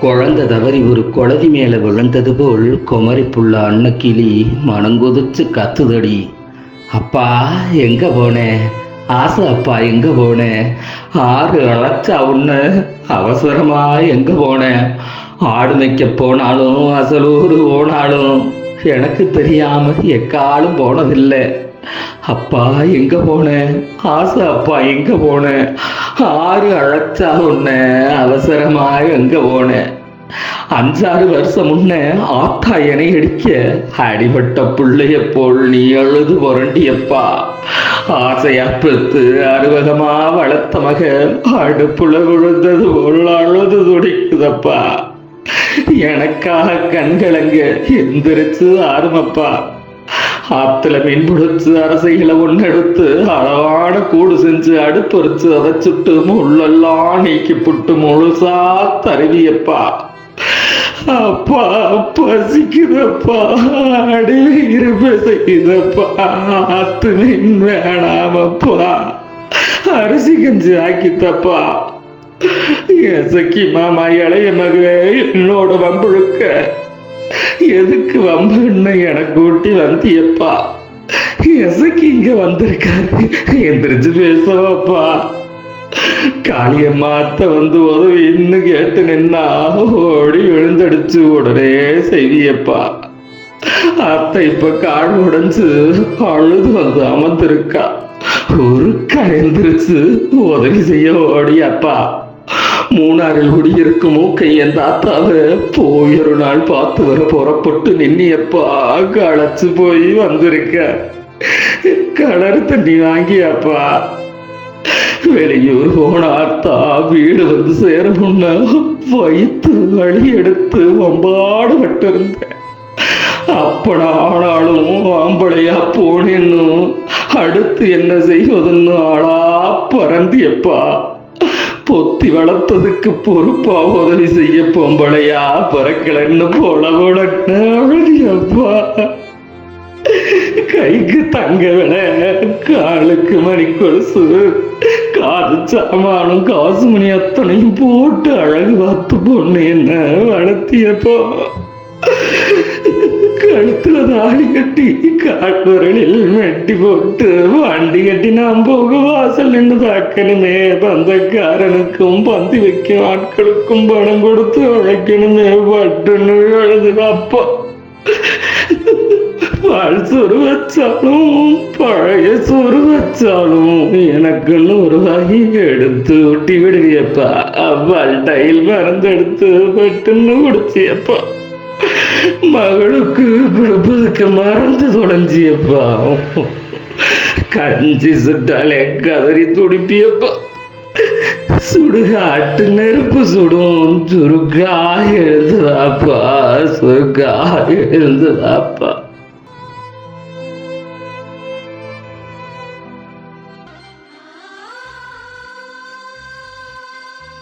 குழந்தை தவறி ஒரு குழதி மேலே விழுந்தது போல் குமரி புள்ள அன்னக்கிளி மனங்கொதிச்சு கத்துதடி. அப்பா எங்க போனேன் ஆசை அப்பா எங்க போனேன் ஆறு அழைச்சா உன்ன? அவசரமா எங்க போனேன் ஆடு மேய்க்க போனாலும் அசலூர் போனாலும் எனக்கு தெரியாம எக்காலும் போனதில்லை. அப்பா எங்க போனேன் ஆசை அப்பா எங்க போனேன் ஆறு அழைச்சா உன்ன அவசரமா எங்க போனேன் அஞ்சாறு வருஷம் முன்ன ஆத்தா என்னை அடிக்க அடிபட்ட பிள்ளைய போல் நீ அழுது புரண்டியப்பா. ஆசையா பெத்து அறுவகமா வளர்த்த மக அடுப்புல விழுந்தது போல் அழுது துடிக்குதப்பா. எனக்காக கண்கலங்க எந்திரிச்சு ஆறுமப்பா. ஆத்துல மீன் பிடிச்சு அரசைகளை ஒன்னெடுத்து அளவான கூடு செஞ்சு அடுப்பறிச்சு அதை சுட்டு முள்ளெல்லாம் நீக்கி புட்டு முழுசா தருவியப்பா. அப்பா பசிக்குதப்பா. அடியில் இருப்ப செய்யுதப்பா. ஆத்து மீன் வேணாமப்பா. அரிசி கஞ்சி ஆக்கித்தப்பா. எசக்கி மாமா இளைய மகவே என்னோட வம்புழுக்க. எதுக்கு வம்புன்னு எனக்கு ஊட்டி வந்தியப்பா? எசக்கி இங்க வந்திருக்காரு. எந்திரிச்சு பேசவாப்பா காளியம்மாத்த வந்து உதவின்னு கேட்டு நின்னா ஓடி விழுந்தடிச்சு உடனே செய்வியப்பா அத்தை இப்ப காடு உடைஞ்சு அழுது வந்து அமர்ந்திருக்கா. ஒரு எந்திரிச்சு உதவி செய்ய ஓடி அப்பா மூணாறில் குடியிருக்கும் மூக்கை என் தாத்தாவை. போய் ஒரு நாள் பார்த்து வர புறப்பட்டு நின்னியப்பா. களைச்சு போய் வந்திருக்க. கலர் தண்ணி வாங்கியாப்பா. வெளியூர் போனார்த்தா. வீடு வந்து சேரணும்னா வயிற்று வழி எடுத்து வம்பாடு இருந்தேன் அப்படா ஆனாலும் ஆம்பளையா போனேன்னு அடுத்து என்ன செய்வதுன்னு ஆளா பறந்தியப்பா. பொத்தி வளர்த்ததுக்கு பொறுப்பா உதவி செய்ய பொம்பளையா? பிறக்கலன்னு போல போலன்னு அழுதியப்பா. கைக்கு தங்க விட காலுக்கு மணி கொலுசு காது சாமானும் காசு மணி அத்தனையும் போட்டு அழகு பார்த்து பொண்ணு என்ன வளர்த்தியப்போ? கழுத்துல தாடி கட்டி காட்டுவரலில் மெட்டி போட்டு வண்டி கட்டி நாம் போக வாசல் நின்று தாக்கணுமே. பந்தக்காரனுக்கும் பந்தி வைக்கும் ஆட்களுக்கும் பணம் கொடுத்து உழைக்கணுமே. பட்டுன்னு எழுது அப்பா பால் சோறு வச்சாலும் பழைய சோறு வச்சாலும் எனக்குன்னு ஒரு வகை எடுத்து ஊட்டி விடுவியப்பா. அவள் டைல் மறந்து எடுத்து பட்டுன்னு குடிச்சியப்பா. மகளுக்கு கொடுப்பதுக்கு மறந்து தொலைஞ்சியப்பா. கஞ்சி சுட்டாலே கதறி துடிப்பியப்பா. சுடுகாட்டு நெருப்பு சுடும் சுருக்கா எழுதுதாப்பா சுருக்கா எழுதுதாப்பா